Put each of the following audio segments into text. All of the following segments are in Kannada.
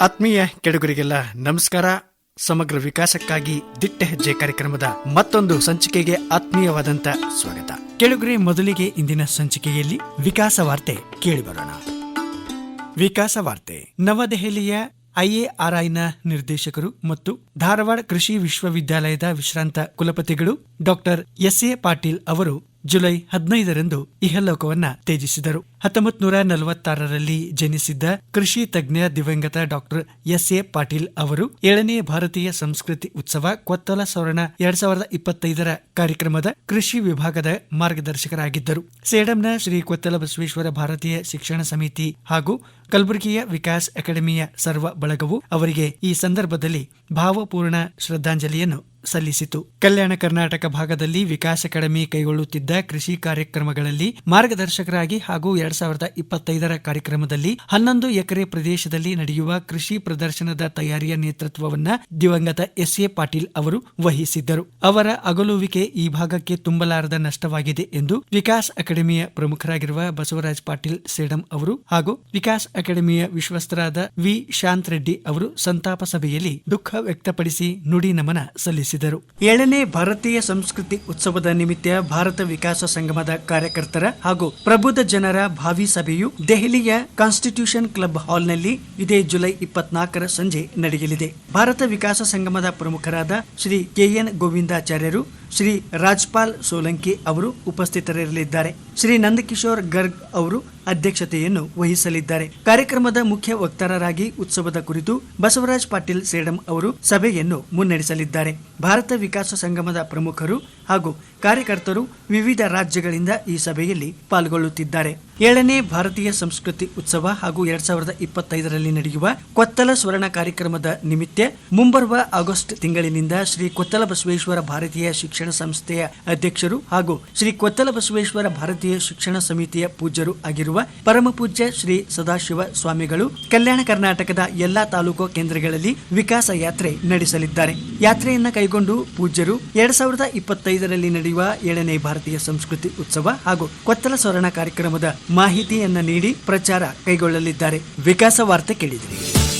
ಆತ್ಮೀಯ ಕೆಡುಗರಿಗೆಲ್ಲ ನಮಸ್ಕಾರ. ಸಮಗ್ರ ವಿಕಾಸಕ್ಕಾಗಿ ದಿಟ್ಟ ಹೆಜ್ಜೆ ಕಾರ್ಯಕ್ರಮದ ಮತ್ತೊಂದು ಸಂಚಿಕೆಗೆ ಆತ್ಮೀಯವಾದಂತ ಸ್ವಾಗತ. ಕೆಳುಗರೆ ಮೊದಲಿಗೆ ಇಂದಿನ ಸಂಚಿಕೆಯಲ್ಲಿ ವಿಕಾಸ ವಾರ್ತೆ ಕೇಳಿಬರೋಣ. ವಿಕಾಸ ವಾರ್ತೆ. ನವದೆಹಲಿಯ ಐಎಆರ್ಐನ ನಿರ್ದೇಶಕರು ಮತ್ತು ಧಾರವಾಡ ಕೃಷಿ ವಿಶ್ವವಿದ್ಯಾಲಯದ ವಿಶ್ರಾಂತ ಕುಲಪತಿಗಳು ಡಾಕ್ಟರ್ ಎಸ್ ಎ ಪಾಟೀಲ್ ಅವರು ಜುಲೈ ಹದಿನೈದರಂದು ಇಹಲೋಕವನ್ನ ತ್ಯಜಿಸಿದರು. ಹತ್ತೊಂಬತ್ ನೂರ ನಲವತ್ತಾರರಲ್ಲಿ ಜನಿಸಿದ್ದ ಕೃಷಿ ತಜ್ಞ ದಿವಂಗತ ಡಾಕ್ಟರ್ ಎಸ್ ಎ ಪಾಟೀಲ್ ಅವರು ಏಳನೇ ಭಾರತೀಯ ಸಂಸ್ಕೃತಿ ಉತ್ಸವ ಕೊತ್ತಲ ಸವರ್ಣ ಎರಡ್ ಸಾವಿರದ ಇಪ್ಪತ್ತೈದರ ಕಾರ್ಯಕ್ರಮದ ಕೃಷಿ ವಿಭಾಗದ ಮಾರ್ಗದರ್ಶಕರಾಗಿದ್ದರು. ಸೇಡಂನ ಶ್ರೀ ಕೊತ್ತಲ ಬಸವೇಶ್ವರ ಭಾರತೀಯ ಶಿಕ್ಷಣ ಸಮಿತಿ ಹಾಗೂ ಕಲಬುರಗಿಯ ವಿಕಾಸ್ ಅಕಾಡೆಮಿಯ ಸರ್ವ ಬಳಗವು ಅವರಿಗೆ ಈ ಸಂದರ್ಭದಲ್ಲಿ ಭಾವಪೂರ್ಣ ಶ್ರದ್ಧಾಂಜಲಿಯನ್ನು ಸಲ್ಲಿಸಿತು. ಕಲ್ಯಾಣ ಕರ್ನಾಟಕ ಭಾಗದಲ್ಲಿ ವಿಕಾಸ್ ಅಕಾಡೆಮಿ ಕೈಗೊಳ್ಳುತ್ತಿದ್ದ ಕೃಷಿ ಕಾರ್ಯಕ್ರಮಗಳಲ್ಲಿ ಮಾರ್ಗದರ್ಶಕರಾಗಿ ಹಾಗೂ ಎರಡ್ ಸಾವಿರದ ಇಪ್ಪತ್ತೈದರ ಕಾರ್ಯಕ್ರಮದಲ್ಲಿ ಹನ್ನೊಂದು ಎಕರೆ ಪ್ರದೇಶದಲ್ಲಿ ನಡೆಯುವ ಕೃಷಿ ಪ್ರದರ್ಶನದ ತಯಾರಿಯ ನೇತೃತ್ವವನ್ನ ದಿವಂಗತ ಎಸ್ ಎ ಪಾಟೀಲ್ ಅವರು ವಹಿಸಿದ್ದರು. ಅವರ ಅಗಲುವಿಕೆ ಈ ಭಾಗಕ್ಕೆ ತುಂಬಲಾರದ ನಷ್ಟವಾಗಿದೆ ಎಂದು ವಿಕಾಸ್ ಅಕಾಡೆಮಿಯ ಪ್ರಮುಖರಾಗಿರುವ ಬಸವರಾಜ್ ಪಾಟೀಲ್ ಸೇಡಂ ಅವರು ಹಾಗೂ ವಿಕಾಸ್ ಅಕಾಡೆಮಿಯ ವಿಶ್ವಸ್ತರಾದ ವಿ. ಶಾಂತ್ ರೆಡ್ಡಿ ಅವರು ಸಂತಾಪ ಸಭೆಯಲ್ಲಿ ದುಃಖ ವ್ಯಕ್ತಪಡಿಸಿ ನುಡಿ ನಮನ ಸಲ್ಲಿಸಿದರು. ಏಳನೇ ಭಾರತೀಯ ಸಂಸ್ಕೃತಿ ಉತ್ಸವದ ನಿಮಿತ್ತ ಭಾರತ ವಿಕಾಸ ಸಂಗಮದ ಕಾರ್ಯಕರ್ತರ ಹಾಗೂ ಪ್ರಬುದ್ಧ ಜನರ ಭಾವಿ ಸಭೆಯು ದೆಹಲಿಯ ಕಾನ್ಸ್ಟಿಟ್ಯೂಷನ್ ಕ್ಲಬ್ ಹಾಲ್ನಲ್ಲಿ ಇದೇ ಜುಲೈ ಇಪ್ಪತ್ನಾಲ್ಕರ ಸಂಜೆ ನಡೆಯಲಿದೆ. ಭಾರತ ವಿಕಾಸ ಸಂಗಮದ ಪ್ರಮುಖರಾದ ಶ್ರೀ ಕೆಎನ್ ಗೋವಿಂದಾಚಾರ್ಯರು, ಶ್ರೀ ರಾಜ್ಪಾಲ್ ಸೋಲಂಕಿ ಅವರು ಉಪಸ್ಥಿತರಿರಲಿದ್ದಾರೆ. ಶ್ರೀ ನಂದಕಿಶೋರ್ ಗರ್ಗ್ ಅವರು ಅಧ್ಯಕ್ಷತೆಯನ್ನು ವಹಿಸಲಿದ್ದಾರೆ. ಕಾರ್ಯಕ್ರಮದ ಮುಖ್ಯ ವಕ್ತಾರರಾಗಿ ಉತ್ಸವದ ಕುರಿತು ಬಸವರಾಜ್ ಪಾಟೀಲ್ ಸೇಡಂ ಅವರು ಸಭೆಯನ್ನು ಮುನ್ನಡೆಸಲಿದ್ದಾರೆ. ಭಾರತ ವಿಕಾಸ ಸಂಗಮದ ಪ್ರಮುಖರು ಹಾಗೂ ಕಾರ್ಯಕರ್ತರು ವಿವಿಧ ರಾಜ್ಯಗಳಿಂದ ಈ ಸಭೆಯಲ್ಲಿ ಪಾಲ್ಗೊಳ್ಳುತ್ತಿದ್ದಾರೆ. ಏಳನೇ ಭಾರತೀಯ ಸಂಸ್ಕೃತಿ ಉತ್ಸವ ಹಾಗೂ ಎರಡ್ ಸಾವಿರದ ಇಪ್ಪತ್ತೈದರಲ್ಲಿ ನಡೆಯುವ ಕೊತ್ತಲ ಸ್ವರ್ಣ ಕಾರ್ಯಕ್ರಮದ ನಿಮಿತ್ತ ಮುಂಬರುವ ಆಗಸ್ಟ್ ತಿಂಗಳಿನಿಂದ ಶ್ರೀ ಕೊತ್ತಲ ಬಸವೇಶ್ವರ ಭಾರತೀಯ ಶಿಕ್ಷಣ ಸಂಸ್ಥೆಯ ಅಧ್ಯಕ್ಷರು ಹಾಗೂ ಶ್ರೀ ಕೊತ್ತಲ ಬಸವೇಶ್ವರ ಭಾರತೀಯ ಶಿಕ್ಷಣ ಸಮಿತಿಯ ಪೂಜ್ಯರು ಆಗಿರುವ ಪರಮ ಪೂಜ್ಯ ಶ್ರೀ ಸದಾಶಿವ ಸ್ವಾಮಿಗಳು ಕಲ್ಯಾಣ ಕರ್ನಾಟಕದ ಎಲ್ಲಾ ತಾಲೂಕು ಕೇಂದ್ರಗಳಲ್ಲಿ ವಿಕಾಸ ಯಾತ್ರೆ ನಡೆಸಲಿದ್ದಾರೆ. ಯಾತ್ರೆಯನ್ನ ಕೈಗೊಂಡು ಪೂಜ್ಯರು ಎರಡ್ ಸಾವಿರದ ಇಪ್ಪತ್ತೈದರಲ್ಲಿ ನಡೆಯುವ ಏಳನೇ ಭಾರತೀಯ ಸಂಸ್ಕೃತಿ ಉತ್ಸವ ಹಾಗೂ ಕೊತ್ತಲ ಸ್ವರ್ಣ ಕಾರ್ಯಕ್ರಮದ ಮಾಹಿತಿಯನ್ನ ನೀಡಿ ಪ್ರಚಾರ ಕೈಗೊಳ್ಳಲಿದ್ದಾರೆ. ವಿಕಾಸ ವಾರ್ತೆ ಕೇಳಿದಿರಿ.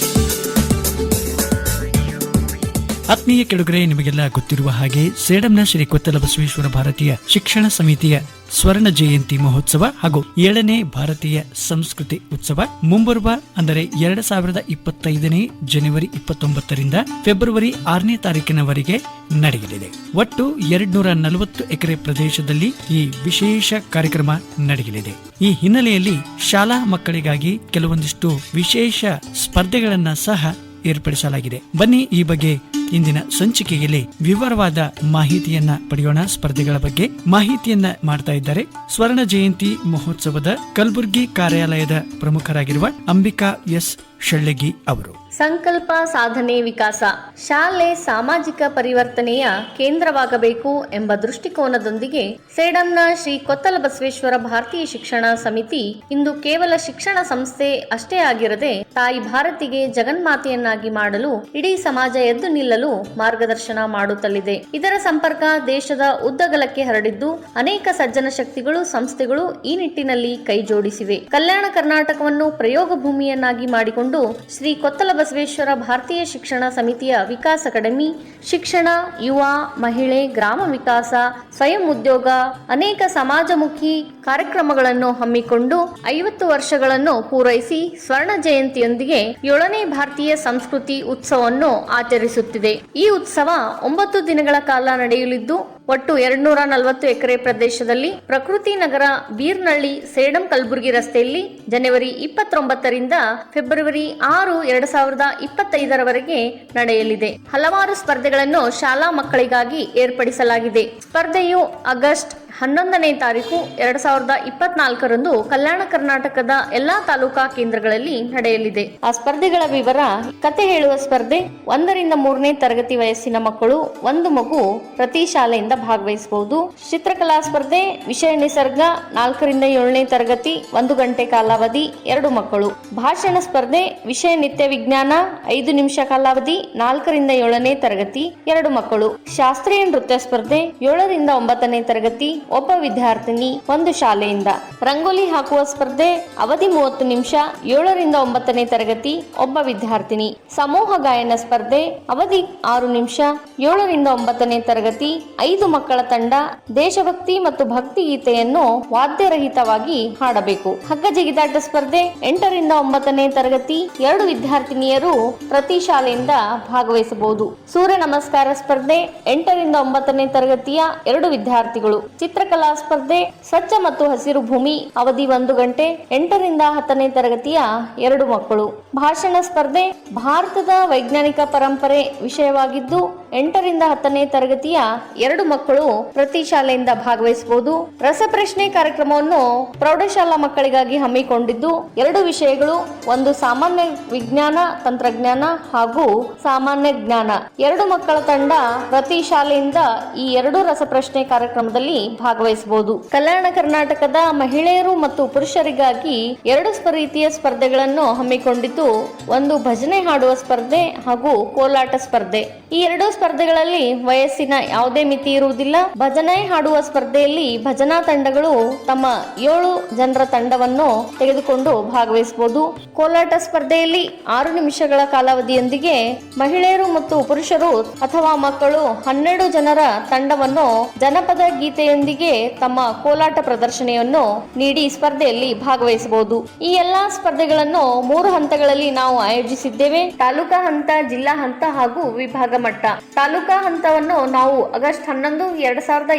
ಆತ್ಮೀಯ ಕೆಡುಗರೆ ನಿಮಗೆಲ್ಲ ಗೊತ್ತಿರುವ ಹಾಗೆ ಸೇಡಂನ ಶ್ರೀ ಕೊತ್ತಲ ಬಸವೇಶ್ವರ ಭಾರತೀಯ ಶಿಕ್ಷಣ ಸಮಿತಿಯ ಸ್ವರ್ಣ ಜಯಂತಿ ಮಹೋತ್ಸವ ಹಾಗೂ ಏಳನೇ ಭಾರತೀಯ ಸಂಸ್ಕೃತಿ ಉತ್ಸವ ಮುಂಬರುವ ಅಂದರೆ ಎರಡ್ ಸಾವಿರದ ಇಪ್ಪತ್ತೈದನೇ ಜನವರಿ ಇಪ್ಪತ್ತೊಂಬತ್ತರಿಂದ ಫೆಬ್ರವರಿ ಆರನೇ ತಾರೀಕಿನವರೆಗೆ ನಡೆಯಲಿದೆ. ಒಟ್ಟು ಎರಡ್ನೂರ ನಲವತ್ತು ಎಕರೆ ಪ್ರದೇಶದಲ್ಲಿ ಈ ವಿಶೇಷ ಕಾರ್ಯಕ್ರಮ ನಡೆಯಲಿದೆ. ಈ ಹಿನ್ನೆಲೆಯಲ್ಲಿ ಶಾಲಾ ಮಕ್ಕಳಿಗಾಗಿ ಕೆಲವೊಂದಿಷ್ಟು ವಿಶೇಷ ಸ್ಪರ್ಧೆಗಳನ್ನ ಸಹ ಏರ್ಪಡಿಸಲಾಗಿದೆ. ಬನ್ನಿ ಈ ಬಗ್ಗೆ ಇಂದಿನ ಸಂಚಿಕೆಯಲ್ಲಿ ವಿವರವಾದ ಮಾಹಿತಿಯನ್ನ ಪಡೆಯೋಣ. ಸ್ಪರ್ಧೆಗಳ ಬಗ್ಗೆ ಮಾಹಿತಿಯನ್ನ ಮಾಡ್ತಾ ಇದ್ದಾರೆ. ಸ್ವರ್ಣ ಜಯಂತಿ ಮಹೋತ್ಸವದ ಕಲಬುರಗಿ ಕಾರ್ಯಾಲಯದ ಪ್ರಮುಖರಾಗಿರುವ ಅಂಬಿಕಾ ಎಸ್. ಶೆಳ್ಳಗಿ ಅವರು. ಸಂಕಲ್ಪ ಸಾಧನೆ ವಿಕಾಸ. ಶಾಲೆ ಸಾಮಾಜಿಕ ಪರಿವರ್ತನೆಯ ಕೇಂದ್ರವಾಗಬೇಕು ಎಂಬ ದೃಷ್ಟಿಕೋನದೊಂದಿಗೆ ಸೇಡಂನ ಶ್ರೀ ಕೊತ್ತಲ ಬಸವೇಶ್ವರ ಭಾರತೀಯ ಶಿಕ್ಷಣ ಸಮಿತಿ ಇಂದು ಕೇವಲ ಶಿಕ್ಷಣ ಸಂಸ್ಥೆ ಅಷ್ಟೇ ಆಗಿರದೆ ತಾಯಿ ಭಾರತಿಗೆ ಜಗನ್ಮಾತೆಯನ್ನಾಗಿ ಮಾಡಲು ಇಡೀ ಸಮಾಜ ಎದ್ದು ನಿಲ್ಲಲು ಮಾರ್ಗದರ್ಶನ ಮಾಡುತ್ತಲಿದೆ. ಇದರ ಸಂಪರ್ಕ ದೇಶದ ಉದ್ದಗಲಕ್ಕೆ ಹರಡಿದ್ದು ಅನೇಕ ಸಜ್ಜನ ಶಕ್ತಿಗಳು ಸಂಸ್ಥೆಗಳು ಈ ನಿಟ್ಟಿನಲ್ಲಿ ಕೈಜೋಡಿಸಿವೆ. ಕಲ್ಯಾಣ ಕರ್ನಾಟಕವನ್ನು ಪ್ರಯೋಗ ಭೂಮಿಯನ್ನಾಗಿ ಮಾಡಿಕೊಂಡು ಶ್ರೀ ಕೊತ್ತಲ ಬಸವೇಶ್ವರ ಭಾರತೀಯ ಶಿಕ್ಷಣ ಸಮಿತಿಯ ವಿಕಾಸ್ ಅಕಾಡೆಮಿ, ಶಿಕ್ಷಣ, ಯುವ, ಮಹಿಳೆ, ಗ್ರಾಮ ವಿಕಾಸ, ಸ್ವಯಂ ಉದ್ಯೋಗ, ಅನೇಕ ಸಮಾಜಮುಖಿ ಕಾರ್ಯಕ್ರಮಗಳನ್ನು ಹಮ್ಮಿಕೊಂಡು ಐವತ್ತು ವರ್ಷಗಳನ್ನು ಪೂರೈಸಿ ಸ್ವರ್ಣ ಜಯಂತಿಯೊಂದಿಗೆ ಏಳನೇ ಭಾರತೀಯ ಸಂಸ್ಕೃತಿ ಉತ್ಸವವನ್ನು ಆಚರಿಸುತ್ತಿದೆ. ಈ ಉತ್ಸವ ಒಂಬತ್ತು ದಿನಗಳ ಕಾಲ ನಡೆಯಲಿದ್ದು ಒಟ್ಟು ಎರಡ್ನೂರ ನಲವತ್ತು ಎಕರೆ ಪ್ರದೇಶದಲ್ಲಿ ಪ್ರಕೃತಿ ನಗರ ಬೀರ್ನಳ್ಳಿ ಸೇಡಂ ಕಲಬುರಗಿ ರಸ್ತೆಯಲ್ಲಿ ಜನವರಿ ಇಪ್ಪತ್ತೊಂಬತ್ತರಿಂದ ಫೆಬ್ರವರಿ ಆರು ಎರಡ್ ಸಾವಿರದ ಇಪ್ಪತ್ತೈದರವರೆಗೆ ನಡೆಯಲಿದೆ. ಹಲವಾರು ಸ್ಪರ್ಧೆಗಳನ್ನು ಶಾಲಾ ಮಕ್ಕಳಿಗಾಗಿ ಏರ್ಪಡಿಸಲಾಗಿದೆ. ಸ್ಪರ್ಧೆಯು ಆಗಸ್ಟ್ ಹನ್ನೊಂದನೇ ತಾರೀಕು ಎರಡ್ ಸಾವಿರದ ಇಪ್ಪತ್ನಾಲ್ಕರಂದು ಕಲ್ಯಾಣ ಕರ್ನಾಟಕದ ಎಲ್ಲಾ ತಾಲೂಕಾ ಕೇಂದ್ರಗಳಲ್ಲಿ ನಡೆಯಲಿದೆ. ಆ ಸ್ಪರ್ಧೆಗಳ ವಿವರ, ಕತೆ ಹೇಳುವ ಸ್ಪರ್ಧೆ, ಒಂದರಿಂದ ಮೂರನೇ ತರಗತಿ ವಯಸ್ಸಿನ ಮಕ್ಕಳು, ಒಂದು ಮಗು ಪ್ರತಿ ಶಾಲೆಯಿಂದ ಭಾಗವಹಿಸಬಹುದು. ಚಿತ್ರಕಲಾ ಸ್ಪರ್ಧೆ, ವಿಷಯ ನಿಸರ್ಗ, ನಾಲ್ಕರಿಂದ ಏಳನೇ ತರಗತಿ, ಒಂದು ಗಂಟೆ ಕಾಲಾವಧಿ, ಎರಡು ಮಕ್ಕಳು. ಭಾಷಣ ಸ್ಪರ್ಧೆ, ವಿಷಯ ನಿತ್ಯ ವಿಜ್ಞಾನ, ಐದು ನಿಮಿಷ ಕಾಲಾವಧಿ, ನಾಲ್ಕರಿಂದ ಏಳನೇ ತರಗತಿ, ಎರಡು ಮಕ್ಕಳು. ಶಾಸ್ತ್ರೀಯ ನೃತ್ಯ ಸ್ಪರ್ಧೆ, ಏಳರಿಂದ ಒಂಬತ್ತನೇ ತರಗತಿ ಒಬ್ಬ ವಿದ್ಯಾರ್ಥಿನಿ ಒಂದು ಶಾಲೆಯಿಂದ ರಂಗೋಲಿ ಹಾಕುವ ಸ್ಪರ್ಧೆ ಅವಧಿ ಮೂವತ್ತು ನಿಮಿಷ ಏಳರಿಂದ ಒಂಬತ್ತನೇ ತರಗತಿ ಒಬ್ಬ ವಿದ್ಯಾರ್ಥಿನಿ. ಸಮೂಹ ಗಾಯನ ಸ್ಪರ್ಧೆ ಅವಧಿ ಆರು ನಿಮಿಷ ಏಳರಿಂದ ಒಂಬತ್ತನೇ ತರಗತಿ ಐದು ಮಕ್ಕಳ ತಂಡ ದೇಶಭಕ್ತಿ ಮತ್ತು ಭಕ್ತಿ ಗೀತೆಯನ್ನು ವಾದ್ಯರಹಿತವಾಗಿ ಹಾಡಬೇಕು. ಹಗ್ಗ ಜಿಗಿದಾಟ ಸ್ಪರ್ಧೆ ಎಂಟರಿಂದ ಒಂಬತ್ತನೇ ತರಗತಿ ಎರಡು ವಿದ್ಯಾರ್ಥಿನಿಯರು ಪ್ರತಿ ಶಾಲೆಯಿಂದ ಭಾಗವಹಿಸಬಹುದು. ಸೂರ್ಯ ನಮಸ್ಕಾರ ಸ್ಪರ್ಧೆ ಎಂಟರಿಂದ ಒಂಬತ್ತನೇ ತರಗತಿಯ ಎರಡು ವಿದ್ಯಾರ್ಥಿಗಳು. ಚಿತ್ರಕಲಾ ಸ್ಪರ್ಧೆ, ಸ್ವಚ್ಛ ಮತ್ತು ಹಸಿರು ಭೂಮಿ, ಅವಧಿ ಒಂದು ಗಂಟೆ, ಎಂಟರಿಂದ ಹತ್ತನೇ ತರಗತಿಯ ಎರಡು ಮಕ್ಕಳು. ಭಾಷಣ ಸ್ಪರ್ಧೆ, ಭಾರತದ ವೈಜ್ಞಾನಿಕ ಪರಂಪರೆ ವಿಷಯವಾಗಿದ್ದು, ಎಂಟರಿಂದ ಹತ್ತನೇ ತರಗತಿಯ ಎರಡು ಮಕ್ಕಳು ಪ್ರತಿ ಶಾಲೆಯಿಂದ ಭಾಗವಹಿಸಬಹುದು. ರಸಪ್ರಶ್ನೆ ಕಾರ್ಯಕ್ರಮವನ್ನು ಪ್ರೌಢಶಾಲಾ ಮಕ್ಕಳಿಗಾಗಿ ಹಮ್ಮಿಕೊಂಡಿದ್ದು, ಎರಡು ವಿಷಯಗಳು, ಒಂದು ಸಾಮಾನ್ಯ ವಿಜ್ಞಾನ, ತಂತ್ರಜ್ಞಾನ ಹಾಗೂ ಸಾಮಾನ್ಯ ಜ್ಞಾನ. ಎರಡು ಮಕ್ಕಳ ತಂಡ ಪ್ರತಿ ಶಾಲೆಯಿಂದ ಈ ಎರಡು ರಸಪ್ರಶ್ನೆ ಕಾರ್ಯಕ್ರಮದಲ್ಲಿ ಭಾಗವಹಿಸಬಹುದು. ಕಲ್ಯಾಣ ಕರ್ನಾಟಕದ ಮಹಿಳೆಯರು ಮತ್ತು ಪುರುಷರಿಗಾಗಿ ಎರಡು ರೀತಿಯ ಸ್ಪರ್ಧೆಗಳನ್ನು ಹಮ್ಮಿಕೊಂಡಿದ್ದು, ಒಂದು ಭಜನೆ ಹಾಡುವ ಸ್ಪರ್ಧೆ ಹಾಗೂ ಕೋಲಾಟ ಸ್ಪರ್ಧೆ. ಈ ಎರಡು ಸ್ಪರ್ಧೆಗಳಲ್ಲಿ ವಯಸ್ಸಿನ ಯಾವುದೇ ಮಿತಿ ಇರುವುದಿಲ್ಲ. ಭಜನೆ ಹಾಡುವ ಸ್ಪರ್ಧೆಯಲ್ಲಿ ಭಜನಾ ತಂಡಗಳು ತಮ್ಮ ಏಳು ಜನರ ತಂಡವನ್ನು ತೆಗೆದುಕೊಂಡು ಭಾಗವಹಿಸಬಹುದು. ಕೋಲಾಟ ಸ್ಪರ್ಧೆಯಲ್ಲಿ ಆರು ನಿಮಿಷಗಳ ಕಾಲಾವಧಿಯೊಂದಿಗೆ ಮಹಿಳೆಯರು ಮತ್ತು ಪುರುಷರು ಅಥವಾ ಮಕ್ಕಳು ಹನ್ನೆರಡು ಜನರ ತಂಡವನ್ನು ಜನಪದ ಗೀತೆಯೊಂದಿಗೆ ತಮ್ಮ ಕೋಲಾಟ ಪ್ರದರ್ಶನವನ್ನು ನೀಡಿ ಸ್ಪರ್ಧೆಯಲ್ಲಿ ಭಾಗವಹಿಸಬಹುದು. ಈ ಎಲ್ಲಾ ಸ್ಪರ್ಧೆಗಳನ್ನು ಮೂರು ಹಂತಗಳಲ್ಲಿ ನಾವು ಆಯೋಜಿಸಿದ್ದೇವೆ. ತಾಲೂಕಾ ಹಂತ, ಜಿಲ್ಲಾ ಹಂತ ಹಾಗೂ ವಿಭಾಗ ಮಟ್ಟ. ತಾಲೂಕಾ ಹಂತವನ್ನು ನಾವು ಆಗಸ್ಟ್ ಹನ್ನೊಂದು, ಎರಡ್ ಸಾವಿರದ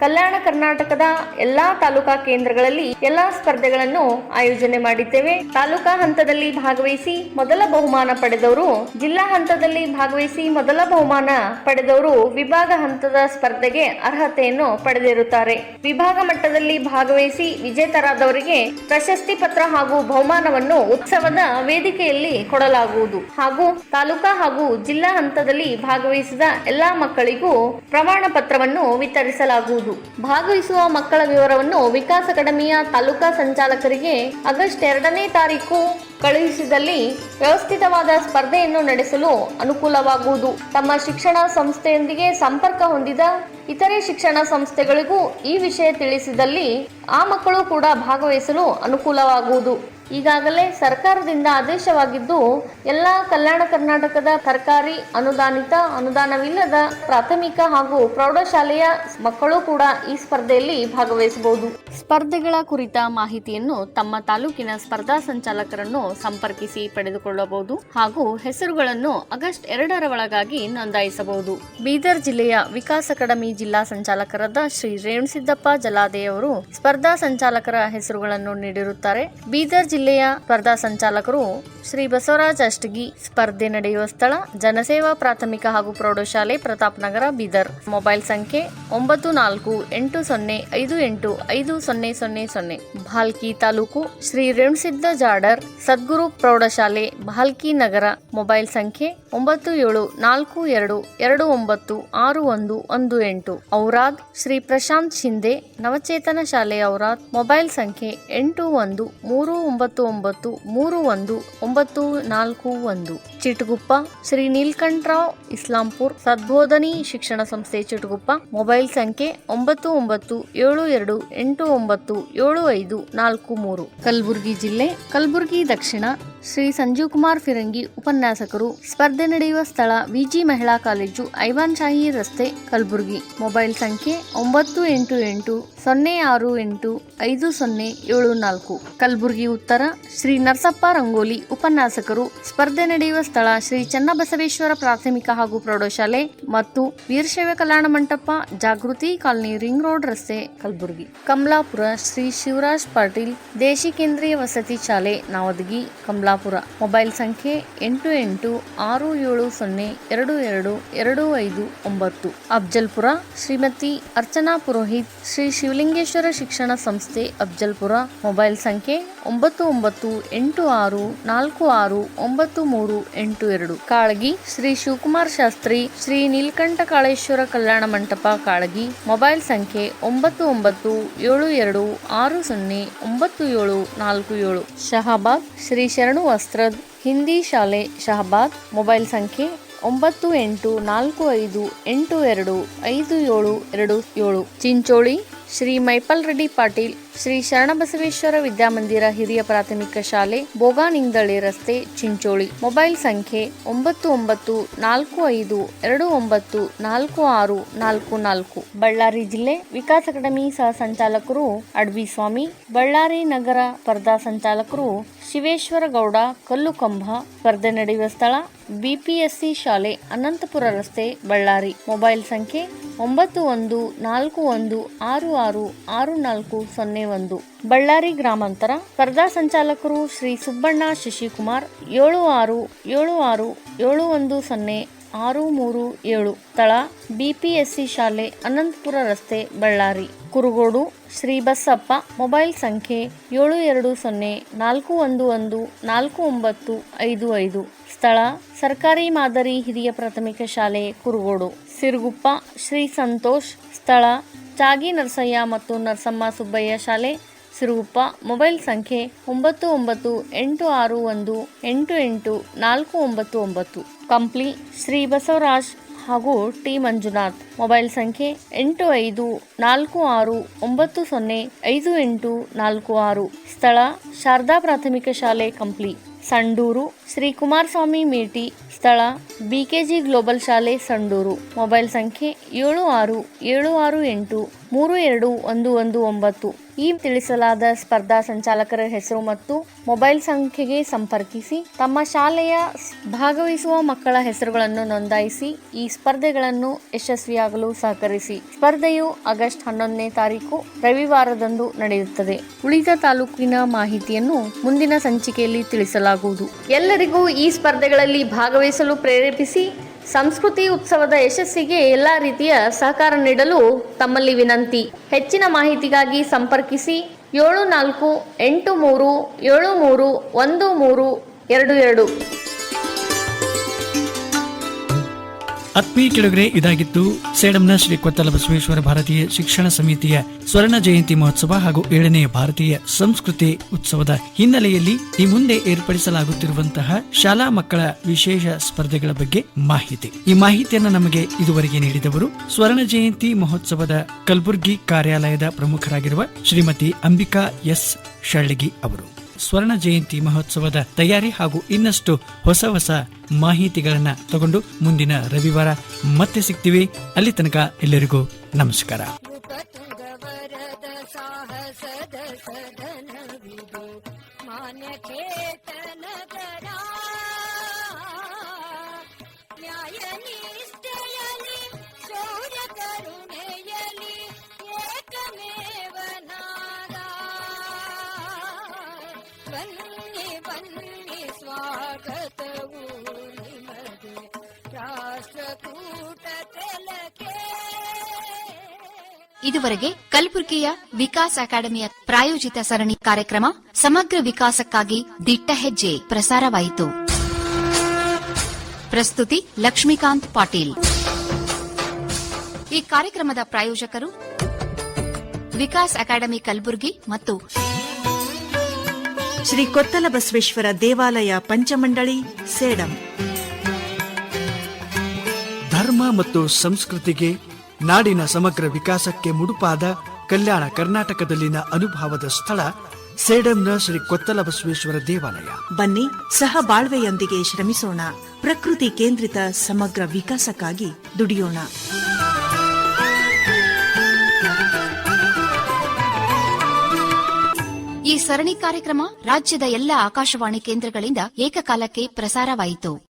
ಕಲ್ಯಾಣ ಕರ್ನಾಟಕದ ಎಲ್ಲಾ ತಾಲೂಕಾ ಕೇಂದ್ರಗಳಲ್ಲಿ ಎಲ್ಲಾ ಸ್ಪರ್ಧೆಗಳನ್ನು ಆಯೋಜನೆ ಮಾಡಿದ್ದೇವೆ. ತಾಲೂಕಾ ಹಂತದಲ್ಲಿ ಭಾಗವಹಿಸಿ ಮೊದಲ ಬಹುಮಾನ ಪಡೆದವರು, ಜಿಲ್ಲಾ ಹಂತದಲ್ಲಿ ಭಾಗವಹಿಸಿ ಮೊದಲ ಬಹುಮಾನ ಪಡೆದವರು ವಿಭಾಗ ಹಂತದ ಸ್ಪರ್ಧೆಗೆ ಅರ್ಹತೆಯನ್ನು ಪಡೆದಿರುತ್ತಾರೆ. ವಿಭಾಗ ಮಟ್ಟದಲ್ಲಿ ಭಾಗವಹಿಸಿ ವಿಜೇತರಾದವರಿಗೆ ಪ್ರಶಸ್ತಿ ಪತ್ರ ಹಾಗೂ ಬಹುಮಾನವನ್ನು ಉತ್ಸವದ ವೇದಿಕೆಯಲ್ಲಿ ಕೊಡಲಾಗುವುದು. ಹಾಗೂ ತಾಲೂಕಾ ಹಾಗೂ ಜಿಲ್ಲಾ ಹಂತದಲ್ಲಿ ಭಾಗವಹಿಸಿದ ಎಲ್ಲಾ ಮಕ್ಕಳಿಗೂ ಪ್ರಮಾಣ ಪತ್ರವನ್ನು ವಿತರಿಸಲಾಗುವುದು. ಭಾಗವಹಿಸುವ ಮಕ್ಕಳ ವಿವರವನ್ನು ವಿಕಾಸ್ ಅಕಾಡೆಮಿಯ ತಾಲೂಕಾ ಸಂಚಾಲಕರಿಗೆ ಆಗಸ್ಟ್ ಎರಡನೇ ತಾರೀಕು ಕಳುಹಿಸಿದಲ್ಲಿ ವ್ಯವಸ್ಥಿತವಾದ ಸ್ಪರ್ಧೆಯನ್ನು ನಡೆಸಲು ಅನುಕೂಲವಾಗುವುದು. ತಮ್ಮ ಶಿಕ್ಷಣ ಸಂಸ್ಥೆಯೊಂದಿಗೆ ಸಂಪರ್ಕ ಹೊಂದಿದ ಇತರೆ ಶಿಕ್ಷಣ ಸಂಸ್ಥೆಗಳಿಗೂ ಈ ವಿಷಯ ತಿಳಿಸಿದಲ್ಲಿ ಆ ಮಕ್ಕಳು ಕೂಡ ಭಾಗವಹಿಸಲು ಅನುಕೂಲವಾಗುವುದು. ಈಗಾಗಲೇ ಸರ್ಕಾರದಿಂದ ಆದೇಶವಾಗಿದ್ದು, ಎಲ್ಲ ಕಲ್ಯಾಣ ಕರ್ನಾಟಕದ ಸರ್ಕಾರಿ ಅನುದಾನಿತ ಅನುದಾನವಿಲ್ಲದ ಪ್ರಾಥಮಿಕ ಹಾಗೂ ಪ್ರೌಢಶಾಲೆಯ ಮಕ್ಕಳು ಕೂಡ ಈ ಸ್ಪರ್ಧೆಯಲ್ಲಿ ಭಾಗವಹಿಸಬಹುದು. ಸ್ಪರ್ಧೆಗಳ ಕುರಿತ ಮಾಹಿತಿಯನ್ನು ತಮ್ಮ ತಾಲೂಕಿನ ಸ್ಪರ್ಧಾ ಸಂಚಾಲಕರನ್ನು ಸಂಪರ್ಕಿಸಿ ಪಡೆದುಕೊಳ್ಳಬಹುದು ಹಾಗೂ ಹೆಸರುಗಳನ್ನು ಆಗಸ್ಟ್ ಎರಡರ ಒಳಗಾಗಿ ನೋಂದಾಯಿಸಬಹುದು. ಬೀದರ್ ಜಿಲ್ಲೆಯ ವಿಕಾಸ್ ಅಕಾಡೆಮಿ ಜಿಲ್ಲಾ ಸಂಚಾಲಕರಾದ ಶ್ರೀ ರೇಣುಸಿದ್ದಪ್ಪ ಜಲಾದೇ ಅವರು ಸ್ಪರ್ಧಾ ಸಂಚಾಲಕರ ಹೆಸರುಗಳನ್ನು ನೀಡಿರುತ್ತಾರೆ. ಬೀದರ್ ಜಿಲ್ಲೆಯ ಸ್ಪರ್ಧಾ ಸಂಚಾಲಕರು ಶ್ರೀ ಬಸವರಾಜ್ ಅಷ್ಟಗಿ ಸ್ಪರ್ಧೆ ನಡೆಯುವ ಸ್ಥಳ, ಜನಸೇವಾ ಪ್ರಾಥಮಿಕ ಹಾಗೂ ಪ್ರೌಢಶಾಲೆ ಪ್ರತಾಪ್ ನಗರ, ಬೀದರ್. ಮೊಬೈಲ್ ಸಂಖ್ಯೆ ಒಂಬತ್ತು ನಾಲ್ಕು ಎಂಟು ಸೊನ್ನೆ ಐದು ಎಂಟು ಐದು ಸೊನ್ನೆ ಸೊನ್ನೆ ಸೊನ್ನೆ. ಭಾಲ್ಕಿ ತಾಲೂಕು ಶ್ರೀ ರೇಣುಸಿದ್ದ ಜಾಡರ್ ಸದ್ಗುರು ಪ್ರೌಢಶಾಲೆ ಭಾಲ್ಕಿ ನಗರ. ಮೊಬೈಲ್ ಸಂಖ್ಯೆ ಒಂಬತ್ತು ಏಳು ನಾಲ್ಕು ಎರಡು ಎರಡು ಒಂಬತ್ತು ಆರು ಒಂದು ಒಂದು ಎಂಟು. ಔರಾದ್ ಶ್ರೀ ಪ್ರಶಾಂತ್ ಶಿಂದೆ ನವಚೇತನ ಶಾಲೆ ಔರಾದ್, ಮೊಬೈಲ್ ಸಂಖ್ಯೆ ಎಂಟು ಒಂದು, ಮೂರು ಒಂಬತ್ತು ಒಂಬತ್ತು, ಮೂರು ಒಂದು, ಒಂಬತ್ತು ನಾಲ್ಕು ಒಂದು. ಚಿಟಗುಪ್ಪ, ಶ್ರೀ ನೀಲ್ಕಂಠರಾವ್, ಇಸ್ಲಾಂಪುರ್, ಸದ್ಬೋಧನಿ ಶಿಕ್ಷಣ ಸಂಸ್ಥೆ ಚಿಟಗುಪ್ಪ. ಮೊಬೈಲ್ ಸಂಖ್ಯೆ ಒಂಬತ್ತು ಒಂಬತ್ತು ಏಳು ಎರಡು ಎಂಟು ಒಂಬತ್ತು ಏಳು ಐದು ನಾಲ್ಕು ಮೂರು. ಕಲಬುರಗಿ ಜಿಲ್ಲೆ, ಕಲಬುರಗಿ ದಕ್ಷಿಣ, ಶ್ರೀ ಸಂಜೀವ್ ಕುಮಾರ್ ಫಿರಂಗಿ ಉಪನ್ಯಾಸಕರು. ಸ್ಪರ್ಧೆ ನಡೆಯುವ ಸ್ಥಳ ವಿಜಿ ಮಹಿಳಾ ಕಾಲೇಜು, ಐವಾನ್ ಶಾಹಿ ರಸ್ತೆ, ಕಲಬುರಗಿ. ಮೊಬೈಲ್ ಸಂಖ್ಯೆ ಒಂಬತ್ತು ಎಂಟು ಎಂಟು ಸೊನ್ನೆ ಆರು ಎಂಟು ಐದು ಸೊನ್ನೆ ಏಳು ನಾಲ್ಕು. ಕಲಬುರಗಿ ಉತ್ತರ, ಶ್ರೀ ನರಸಪ್ಪ ರಂಗೋಲಿ ಉಪನ್ಯಾಸಕರು. ಸ್ಪರ್ಧೆ ನಡೆಯುವ ಸ್ಥಳ ಶ್ರೀ ಚನ್ನಬಸವೇಶ್ವರ ಪ್ರಾಥಮಿಕ ಹಾಗೂ ಪ್ರೌಢಶಾಲೆ ಮತ್ತು ವೀರಶೈವ ಕಲ್ಯಾಣ ಮಂಟಪ, ಜಾಗೃತಿ ಕಾಲನಿ ರಿಂಗ್ ರೋಡ್ ರಸ್ತೆ, ಕಲಬುರಗಿ. ಕಮಲಾಪುರ ಶ್ರೀ ಶಿವರಾಜ್ ಪಾಟೀಲ್ ದೇಶಿ ಕೇಂದ್ರೀಯ ವಸತಿ ಶಾಲೆ, ನಾವದಗಿ, ಕಮಲಾಪುರ. ಮೊಬೈಲ್ ಸಂಖ್ಯೆ ಎಂಟು ಎಂಟು ಆರು ಏಳು ಸೊನ್ನೆ ಎರಡು ಎರಡು ಎರಡು ಐದು ಒಂಬತ್ತು. ಅಫ್ಜಲ್ಪುರ ಶ್ರೀಮತಿ ಅರ್ಚನಾ ಪುರೋಹಿತ್ ಶ್ರೀ ಶಿವಲಿಂಗೇಶ್ವರ ಶಿಕ್ಷಣ ಸಂಸ್ಥೆ, ಅಫ್ಜಲ್ಪುರ. ಮೊಬೈಲ್ ಸಂಖ್ಯೆ ಒಂಬತ್ತು ಒಂಬತ್ತು ಎಂಟು ಆರು ನಾಲ್ಕು ಆರು ಒಂಬತ್ತು ಮೂರು ಎಂಟು ಎರಡು. ಕಾಳಗಿ ಶ್ರೀ ಶಿವಕುಮಾರ್ ಶಾಸ್ತ್ರಿ, ಶ್ರೀ ನೀಲಕಂಠ ಕಾಳೇಶ್ವರ ಕಲ್ಯಾಣ ಮಂಟಪ ಕಾಳಗಿ. ಮೊಬೈಲ್ ಸಂಖ್ಯೆ ಒಂಬತ್ತು ಒಂಬತ್ತು ಏಳು ಎರಡು ಆರು ಸೊನ್ನೆ ಒಂಬತ್ತು ಏಳು ನಾಲ್ಕು ಏಳು. ಶಹಾಬಾದ್ ಶ್ರೀ ಶರಣು ವಸ್ತ್ರದ್ ಹಿಂದಿ ಶಾಲೆ ಶಹಬಾದ್. ಮೊಬೈಲ್ ಸಂಖ್ಯೆ ಒಂಬತ್ತು ಎಂಟು ನಾಲ್ಕು ಐದು ಎಂಟು ಎರಡು ಐದು ಏಳು ಎರಡು ಏಳು. ಚಿಂಚೋಳಿ ಶ್ರೀ ಮೈಪಲ್ ರೆಡ್ಡಿ ಪಾಟೀಲ್, ಶ್ರೀ ಶರಣಬಸವೇಶ್ವರ ವಿದ್ಯಾಮಂದಿರ ಹಿರಿಯ ಪ್ರಾಥಮಿಕ ಶಾಲೆ ಬೋಗಾನಿಂದಳೆ ರಸ್ತೆ, ಚಿಂಚೋಳಿ. ಮೊಬೈಲ್ ಸಂಖ್ಯೆ ಒಂಬತ್ತು ಒಂಬತ್ತು ನಾಲ್ಕು ಐದು ಎರಡು ಒಂಬತ್ತು ನಾಲ್ಕು ಆರು ನಾಲ್ಕು ನಾಲ್ಕು. ಬಳ್ಳಾರಿ ಜಿಲ್ಲೆ ವಿಕಾಸ್ ಅಕಾಡೆಮಿ ಸಹ ಸಂಚಾಲಕರು ಅಡ್ವಿ ಸ್ವಾಮಿ ಬಳ್ಳಾರಿ ನಗರ ಸ್ಪರ್ಧಾ ಸಂಚಾಲಕರು ಶಿವೇಶ್ವರ ಗೌಡ ಕಲ್ಲುಕಂಬ ಸ್ಪರ್ಧೆ ನಡೆಯುವ ಸ್ಥಳ ಬಿಪಿಎಸ್ಸಿ ಶಾಲೆ ಅನಂತಪುರ ರಸ್ತೆ, ಬಳ್ಳಾರಿ. ಮೊಬೈಲ್ ಸಂಖ್ಯೆ ಒಂಬತ್ತು ಒಂದು ನಾಲ್ಕು ಒಂದು ಆರು ಆರು ಆರು ನಾಲ್ಕು ಸೊನ್ನೆ ಒಂದು. ಬಳ್ಳಾರಿ ಗ್ರಾಮಾಂತರ. ಸ್ಪರ್ಧಾ ಸಂಚಾಲಕರು ಶ್ರೀ ಸುಬ್ಬಣ್ಣ ಶಶಿಕುಮಾರ್ ಏಳು ಆರು ಏಳು ಆರು ಏಳು ಒಂದು ಸೊನ್ನೆ. ಆರು ಮೂರು ಏಳು ಸ್ಥಳ ಬಿಪಿಎಸ್ಸಿ ಶಾಲೆ ಅನಂತಪುರ ರಸ್ತೆ ಬಳ್ಳಾರಿ. ಕುರುಗೋಡು ಶ್ರೀ ಬಸಪ್ಪ ಮೊಬೈಲ್ ಸಂಖ್ಯೆ ಏಳು ಎರಡು ಸೊನ್ನೆ ನಾಲ್ಕು ಒಂದು ಒಂದು ನಾಲ್ಕು ಒಂಬತ್ತು ಐದು ಐದು. ಸ್ಥಳ ಸರ್ಕಾರಿ ಮಾದರಿ ಹಿರಿಯ ಪ್ರಾಥಮಿಕ ಶಾಲೆ ಕುರುಗೋಡು. ಸಿರುಗುಪ್ಪ, ಶ್ರೀ ಸಂತೋಷ್, ಸ್ಥಳ ಚಾಗಿ ನರಸಯ್ಯ ಮತ್ತು ನರಸಮ್ಮ ಸುಬ್ಬಯ್ಯ ಶಾಲೆ ಸಿರುಗುಪ್ಪ. ಮೊಬೈಲ್ ಸಂಖ್ಯೆ ಒಂಬತ್ತು ಒಂಬತ್ತು ಎಂಟು ಆರು ಒಂದು ಎಂಟು ಎಂಟು ನಾಲ್ಕು ಒಂಬತ್ತು ಒಂಬತ್ತು. ಕಂಪ್ಲಿ ಶ್ರೀ ಬಸವರಾಜ್ ಹಾಗೂ ಟಿ ಮಂಜುನಾಥ್. ಮೊಬೈಲ್ ಸಂಖ್ಯೆ ಎಂಟು ಐದು ನಾಲ್ಕು ಆರು ಒಂಬತ್ತು ಸೊನ್ನೆ ಐದು ಎಂಟು ನಾಲ್ಕು ಆರು. ಸ್ಥಳ ಶಾರದಾ ಪ್ರಾಥಮಿಕ ಶಾಲೆ ಕಂಪ್ಲಿ. ಸಂಡೂರು ಶ್ರೀ ಕುಮಾರಸ್ವಾಮಿ ಮೇಟಿ. ಸ್ಥಳ ಬಿಕೆಜಿ ಗ್ಲೋಬಲ್ ಶಾಲೆ ಸಂಡೂರು. ಮೊಬೈಲ್ ಸಂಖ್ಯೆ ಏಳು ಆರು ಏಳು ಆರು ಎಂಟು ಮೂರು ಎರಡು ಒಂದು ಒಂದು ಒಂಬತ್ತು. ಈ ತಿಳಿಸಲಾದ ಸ್ಪರ್ಧಾ ಸಂಚಾಲಕರ ಹೆಸರು ಮತ್ತು ಮೊಬೈಲ್ ಸಂಖ್ಯೆಗೆ ಸಂಪರ್ಕಿಸಿ ತಮ್ಮ ಶಾಲೆಯ ಭಾಗವಹಿಸುವ ಮಕ್ಕಳ ಹೆಸರುಗಳನ್ನು ನೋಂದಾಯಿಸಿ ಈ ಸ್ಪರ್ಧೆಗಳನ್ನು ಯಶಸ್ವಿಯಾಗಲು ಸಹಕರಿಸಿ. ಸ್ಪರ್ಧೆಯು ಆಗಸ್ಟ್ ಹನ್ನೊಂದನೇ ತಾರೀಕು ರವಿವಾರದಂದು ನಡೆಯುತ್ತದೆ. ಉಳಿದ ತಾಲೂಕಿನ ಮಾಹಿತಿಯನ್ನು ಮುಂದಿನ ಸಂಚಿಕೆಯಲ್ಲಿ ತಿಳಿಸಲಾಗುವುದು. ಎಲ್ಲರಿಗೂ ಈ ಸ್ಪರ್ಧೆಗಳಲ್ಲಿ ಭಾಗವಹಿಸಲು ಪ್ರೇರೇಪಿಸಿ ಸಂಸ್ಕೃತಿ ಉತ್ಸವದ ಯಶಸ್ಸಿಗೆ ಎಲ್ಲ ರೀತಿಯ ಸಹಕಾರ ನೀಡಲು ತಮ್ಮಲ್ಲಿ ವಿನಂತಿ. ಹೆಚ್ಚಿನ ಮಾಹಿತಿಗಾಗಿ ಸಂಪರ್ಕಿಸಿ ಏಳು ನಾಲ್ಕು ಎಂಟು ಮೂರು ಏಳು ಮೂರು ಒಂದು ಮೂರು ಎರಡು ಎರಡು. ಆತ್ಮೀಯ ಕೆಳಗರೆ, ಇದಾಗಿತ್ತು ಸೇಡಂನ ಶ್ರೀ ಕೊತ್ತಲ ಬಸವೇಶ್ವರ ಭಾರತೀಯ ಶಿಕ್ಷಣ ಸಮಿತಿಯ ಸ್ವರ್ಣ ಜಯಂತಿ ಮಹೋತ್ಸವ ಹಾಗೂ ಏಳನೇ ಭಾರತೀಯ ಸಂಸ್ಕೃತಿ ಉತ್ಸವದ ಹಿನ್ನೆಲೆಯಲ್ಲಿ ಈ ಮುಂದೆ ಏರ್ಪಡಿಸಲಾಗುತ್ತಿರುವಂತಹ ಶಾಲಾ ಮಕ್ಕಳ ವಿಶೇಷ ಸ್ಪರ್ಧೆಗಳ ಬಗ್ಗೆ ಮಾಹಿತಿ. ಈ ಮಾಹಿತಿಯನ್ನು ನಮಗೆ ಇದುವರೆಗೆ ನೀಡಿದವರು ಸ್ವರ್ಣ ಜಯಂತಿ ಮಹೋತ್ಸವದ ಕಲಬುರ್ಗಿ ಕಾರ್ಯಾಲಯದ ಪ್ರಮುಖರಾಗಿರುವ ಶ್ರೀಮತಿ ಅಂಬಿಕಾ ಎಸ್. ಶಳ್ಳಗಿ ಅವರು. ಸ್ವರ್ಣ ಜಯಂತಿ ಮಹೋತ್ಸವದ ತಯಾರಿ ಹಾಗೂ ಇನ್ನಷ್ಟು ಹೊಸ ಹೊಸ ಮಾಹಿತಿಗಳನ್ನ ತಗೊಂಡು ಮುಂದಿನ ರವಿವಾರ ಮತ್ತೆ ಸಿಗ್ತೀವಿ. ಅಲ್ಲಿ ತನಕ ಎಲ್ಲರಿಗೂ ನಮಸ್ಕಾರ. ಇದುವರೆಗೆ ಕಲಬುರಗಿಯ ವಿಕಾಸ್ ಅಕಾಡೆಮಿಯ ಪ್ರಾಯೋಜಿತ ಸರಣಿ ಕಾರ್ಯಕ್ರಮ ಸಮಗ್ರ ವಿಕಾಸಕ್ಕಾಗಿ ದಿಟ್ಟ ಹೆಜ್ಜೆ ಪ್ರಸಾರವಾಯಿತು. ಪ್ರಸ್ತುತಿ ಲಕ್ಷ್ಮೀಕಾಂತ್ ಪಾಟೀಲ್. ಈ ಕಾರ್ಯಕ್ರಮದ ಪ್ರಾಯೋಜಕರು ವಿಕಾಸ್ ಅಕಾಡೆಮಿ ಕಲಬುರಗಿ ಮತ್ತು ಶ್ರೀ ಕೊತ್ತಲ ಬಸವೇಶ್ವರ ದೇವಾಲಯ ಪಂಚಮಂಡಳಿ ಸೇಡಂ. ಧರ್ಮ ಮತ್ತು ಸಂಸ್ಕೃತಿಗೆ ನಾಡಿನ ಸಮಗ್ರ ವಿಕಾಸಕ್ಕೆ ಮುಡುಪಾದ ಕಲ್ಯಾಣ ಕರ್ನಾಟಕದಲ್ಲಿನ ಅನುಭವದ ಸ್ಥಳ ಸೇಡಂನ ಶ್ರೀ ಕೊತ್ತಲ ಬಸವೇಶ್ವರ ದೇವಾಲಯ. ಬನ್ನಿ ಸಹ ಬಾಳ್ವೆಯೊಂದಿಗೆ ಶ್ರಮಿಸೋಣ. ಪ್ರಕೃತಿ ಕೇಂದ್ರಿತ ಸಮಗ್ರ ವಿಕಾಸಕ್ಕಾಗಿ ದುಡಿಯೋಣ. ಈ ಸರಣಿ ಕಾರ್ಯಕ್ರಮ ರಾಜ್ಯದ ಎಲ್ಲ ಆಕಾಶವಾಣಿ ಕೇಂದ್ರಗಳಿಂದ ಏಕಕಾಲಕ್ಕೆ ಪ್ರಸಾರವಾಯಿತು.